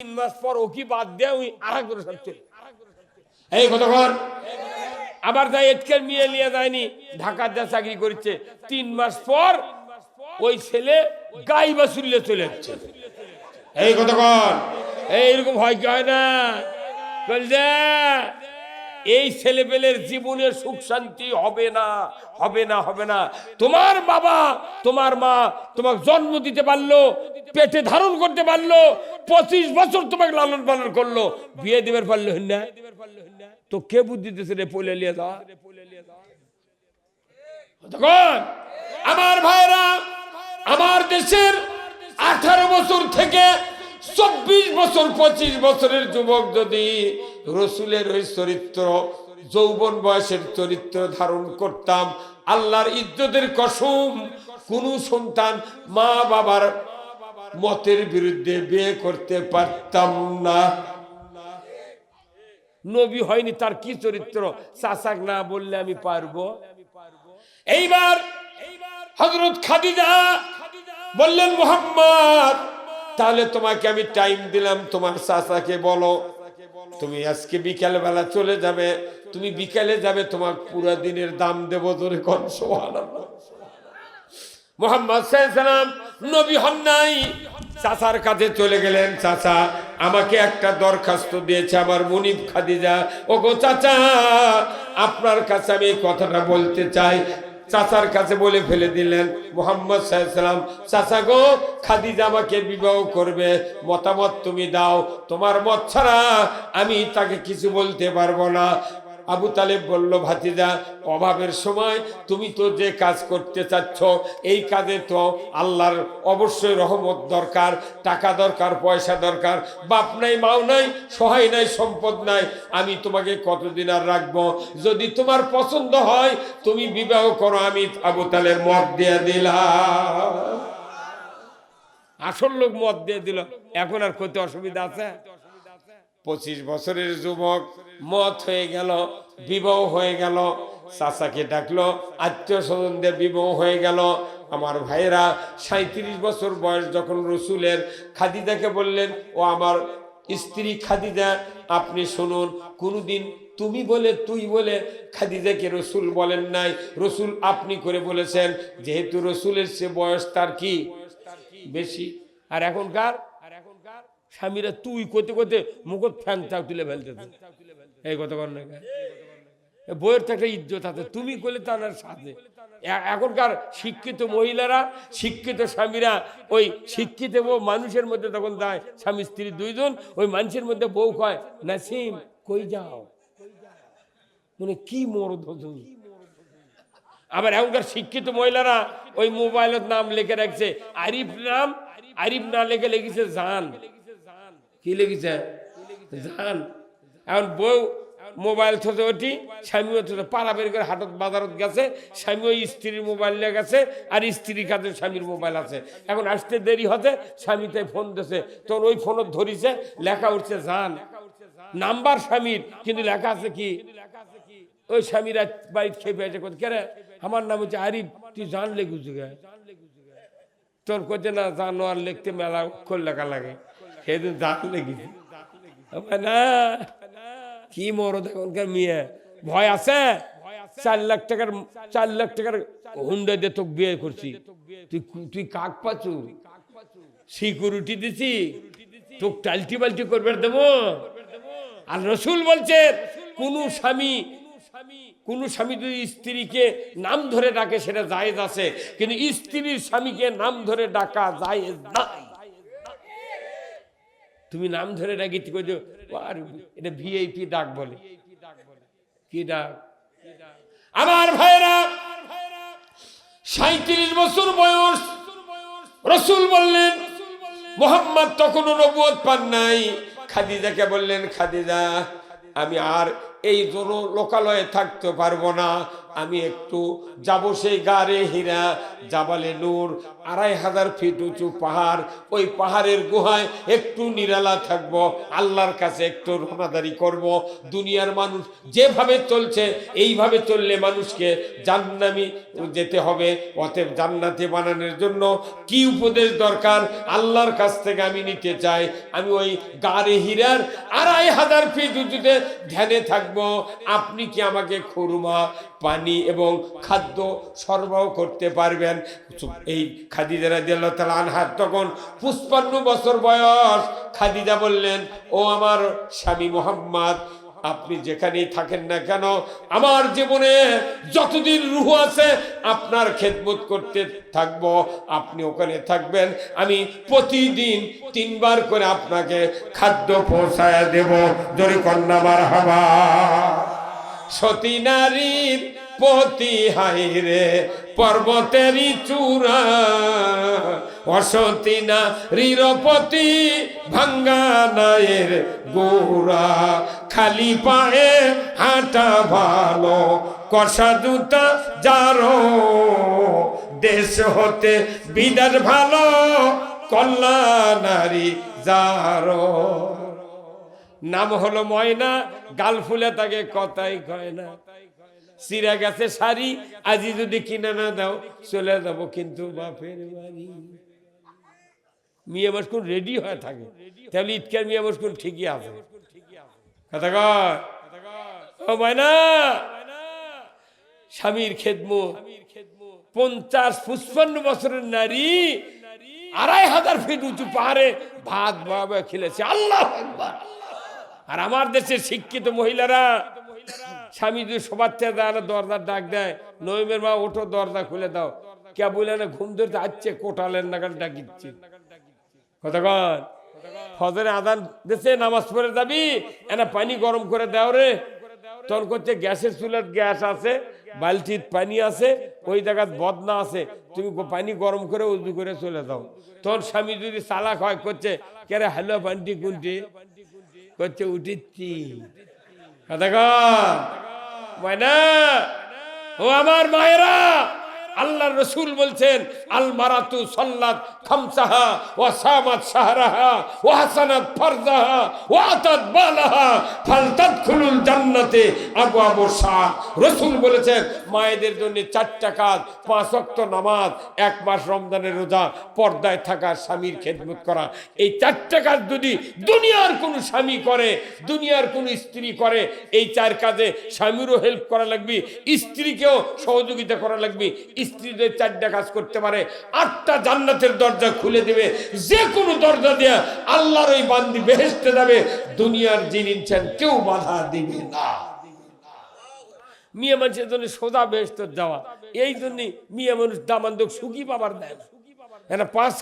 তিন মাস পর ও কি বাদ দেয় ওই আর এক এই কতক্ষণ আবার তাই এটকের মেয়ে নিয়ে যায়নি ঢাকার যা চাকরি করছে। তিন মাস পর ওই ছেলে গাই বাসুল্লে চলে যাচ্ছে। এই কতক্ষণ এইরকম হয় কি হয় না? বলছে এই ছেলেপেলের জীবনের সুখ শান্তি হবে না হবে না হবে না। তোমার বাবা, তোমার মা তোমাকে জন্ম দিতে পারল, পেটে ধারণ করতে পারল, পঁচিশ বছর তোমাকে লালন পালন করল। বিয়ে দিবার পারল না। তো কে বুদ্ধি দিতেছে রে পলে লিয়ে তখন আমার ভাইরা আমার দেশের আঠারো বছর থেকে চব্বিশ বছর, পঁচিশ বছরের যুবক যদি রসুলের ওই চরিত্র, যৌবন বয়সের চরিত্র ধারণ করতাম। আল্লাহর ইজ্জতের কসম, কোন সন্তান মা বাবার মতের বিরুদ্ধে বিয়ে করতে পারতাম না। নবী হয়নি তার কি চরিত্র? চাচাক না বললে আমি পারব। এইবার হজরত খাদিজা বললেন, মোহাম্মদ, তাহলে তোমাকে আমি টাইম দিলাম, তোমার চাচাকে বলো। তুমি আজকে বিকাল বেলা চলে যাবে, তুমি বিকালে যাবে, তোমার পুরো দিনের দাম দেবো তোরে কন সুবহানাল্লাহ। মোহাম্মদ সাল্লাম নবী হন নাই। চাচার কাছে চলে গেলেন, চাচা, আমাকে একটা দরখাস্ত দিয়েছে আমার মুনিব খাদিজা। ও গো চাচা, আপনার কাছে আমি কথাটা বলতে চাই চাচার কাছে বলে ফেলে দিলেন, মোহাম্মদ সাল্লাম চাচা গো, খাদিজা আমাকে বিবাহ করবে, মতামত তুমি দাও, তোমার মত ছাড়া আমি তাকে কিছু বলতে পারব না। আবু তালেব বলল, ভাতিজা, অভাবের সময় তুমি তো যে কাজ করতে চাচ্ছ, এই কাজে তো আল্লাহর অবশ্যই রহমত দরকার, টাকা দরকার, পয়সা দরকার, বাপ নাই, মাও নাই, সহায় নাই, সম্পদ নাই, আমি তোমাকে কতদিন আর রাখব? যদি তোমার পছন্দ হয়, তুমি বিবাহ করো। আমি আবু তালেব মত দিয়ে দিলাম। আসল লোক মত দিয়ে দিল। এখন আর কত অসুবিধা আছে? পঁচিশ বছরের যুবক, মত হয়ে গেল, বিবাহ হয়ে গেল, চাচাকে ডাকলো, আত্মীয় স্বজনদের বিবাহ হয়ে গেল। আমার ভাইয়েরা সাঁত্রিশ বছর বয়স যখন রসুলের খাদিজাকে বললেন, ও আমার স্ত্রী খাদিজা, আপনি শুনুন, কোনোদিন তুমি বলে, তুই বলে খাদিজাকে রসুল বলেন নাই। রসুল আপনি করে বলেছেন, যেহেতু রসুলের সে বয়স তার কি? বেশি। আর এখনকার আর এখনকার? স্বামীরা তুই করতে করতে মুখত ফ্যান চাও তুলে ফেলতেছে। এই কথা কর না বইয়ের তো একটা ইজ্জত আছে, তুমি করলে তার সাথে এখনকার শিক্ষিত মহিলারা, শিক্ষিত স্বামীরা, ওই শিক্ষিত বউ মানুষের মধ্যে তখন যায় স্বামী, স্ত্রী দুইজন, ওই মানুষের মধ্যে বউ কয়, নাসিম, কই যাও? মানে কি মরদ তুমি? আবার এখনকার শিক্ষিত মহিলারা ওই মোবাইলের নাম লিখে রাখছে, আরিফ নাম, আরিফ না লিখে লিখেছে জান। কি লিখেছে? জান এখন বউ মোবাইল থতে ওটি স্বামীও থতে পাড়া বের করে হাটত বাজারত গেছে, স্বামীও স্ত্রীর মোবাইল নিয়ে গেছে, আর স্ত্রীর কাছে স্বামীর মোবাইল আছে। এখন আসতে দেরি হতে স্বামী তাই ফোন দিছে। তখন ওই ফোনত ধরিছে, লেখা উঠছে জান নাম্বার স্বামীর, কিন্তু লেখা আছে কি? ওই স্বামীরা বাড়িতে খেয়ে পেয়েছে কোথায় কেরে আমার নাম হচ্ছে আরিফ, তুই জান লেগুছে গে। তোর কোথায় না জানো আর লিখতে মেলা অক্ষর লেখা লাগে। সেদিন জান লেগেছে। না, কি মরদ এখনকার মেয়ে? ভয় আছে? চার লাখ টাকার, চার লাখ টাকার হুন্ডা দিয়ে তোকে বিয়ে করছি। তুই তুই কাক পাচু? সিকিউরিটি দিছি। তোকে টালটি বালটি করবে দেবো। আর রসুল বলছে, কোন স্বামী কোন স্বামী যদি স্ত্রীকে নাম ধরে ডাকে, সেটা জায়েজ আছে। কিন্তু স্ত্রীর স্বামীকে নাম ধরে ডাকা জায়েজ নাই। তুমি নাম ধরে ডাকি তুই আর এটা ভিআইপি ডাক বলে। কি ডাক? আমার ভাইরা সাঁত্রিশ বছর বয়স। রসুল বললেন, মোহাম্মদ তখনও নবুয়ত পান নাই। খাদিজাকে বললেন, খাদিজা, আমি আর এই জন্য লোকালয়ে থাকতে পারব না। আমি একটু যাব সেই গারে হীরা, জাবালে নূর, আড়াই হাজার ফিট উঁচু পাহাড়। ওই পাহাড়ের গুহায় একটু নিরালা থাকব, আল্লাহর কাছে একটু রোনাদারি করব। দুনিয়ার মানুষ যেভাবে চলছে, এইভাবে চললে মানুষকে জান্নামি যেতে হবে। অতএব জান্নাতে বানানোর জন্য কি উপদেশ দরকার? আল্লাহর কাছ থেকে আমি নিতে চাই। আমি ওই গাড়ে হীরার আড়াই হাজার ফিট উঁচুতে ধ্যানে থাকব। আপনি কি আমাকে খুরমা পানি এবং খাদ্য সরবরাহ করতে পারবেন। এই খাদিজা রাদিয়াল্লাহু তাআলা আনহার তখন পুষ্পান্ন বছর বয়স খাদিজা বললেন, ও আমার স্বামী মোহাম্মদ, আপনি যেখানেই থাকেন না কেন, আমার জীবনে যতদিন রুহ আছে, আপনার খেদমত করতে থাকব, আপনি ওখানে থাকবেন, আমি প্রতিদিন তিনবার করে আপনাকে খাদ্য পৌঁছায় দেব। জরি মার হাবা সতী নারীর পতি, হাই রে, পর্বতেরই চূড়া। অসতী নারীর পতি, ভাঙ্গা নায়ের গোড়া। খালি পায়ে হাঁটা ভালো, কষা জুতা যারো দেশ হতে বিদার ভালো, কল্যাণারী যারো নাম হলো ময়না, গাল ফুলে তাকে কথাই কয় না। সিরা গেছে শাড়ি, আজি যদি কিনে না দাও, চলে যাব কিন্তু বাপের বাড়ি। মিয়া মুশকুল রেডি হয়ে থাকে। তাহলে ইটকার মিয়া মুশকুল ঠিকই আছে। কথা কয়? ময়না, স্বামীর খেদমো। পঞ্চাশ পুষ্পান্ন বছরের নারী, আড়াই হাজার ফিট উঁচু পাহাড়ে ভাত বাবা খেলেছে। আল্লাহ আকবার। আর আমার দেশের শিক্ষিত মহিলারা, স্বামী যদি সবার দাঁড়ানো দরজার ডাক দেয় নইমের মা, ওঠো, দরজা খুলে দাও। কে বলে না, ঘুম ধরতে আসছে কোটালের নাগাল ডাকিচ্ছে। কতক্ষণ ফজরে আদান দেশে নামাজ পড়ে যাবি, এনা পানি গরম করে দাও রে। তখন করছে, গ্যাসের চুলার গ্যাস আছে, বালতির পানি আছে, ওই জায়গায় বদনা আছে, তুমি পানি গরম করে উজু করে চলে যাও। তখন স্বামী যদি চালাক হয়, করছে কেরে হ্যালো পান্টি কুন্টি? করছে উঠিচ্ছি না ও আমার মায়েরা আল্লাহ রসুল বলছেন, আল মারাতু সাল্লাত রসুল বলেছেন, মায়েদের জন্য চারটা কাজ, পাঁচ ওয়াক্ত নামাজ, এক মাস রমজানের রোজা, পর্দায় থাকা স্বামীর খেদমত করা। এই চারটা কাজ যদি দুনিয়ার কোন স্বামী করে, দুনিয়ার কোন স্ত্রী করে, এই চার কাজে স্বামীরও হেল্প করা লাগবে, স্ত্রীকেও সহযোগিতা করা লাগবে স্ত্রীদের চারটা কাজ করতে পারে, আটটা জান্নাতের দরজা খুলে দেবে। যে কোনো দরজা দিয়ে আল্লাহর ওই বান্দি বেহেস্তে যাবে, দুনিয়ার যিনি কেউ বাধা দিবে না। মিয়া মানুষের জন্য সোজা বেহস্তর যাওয়া, এই জন্য মিয়া মানুষ দামান্দক সুখী পাবার দেয় না। পাঁচ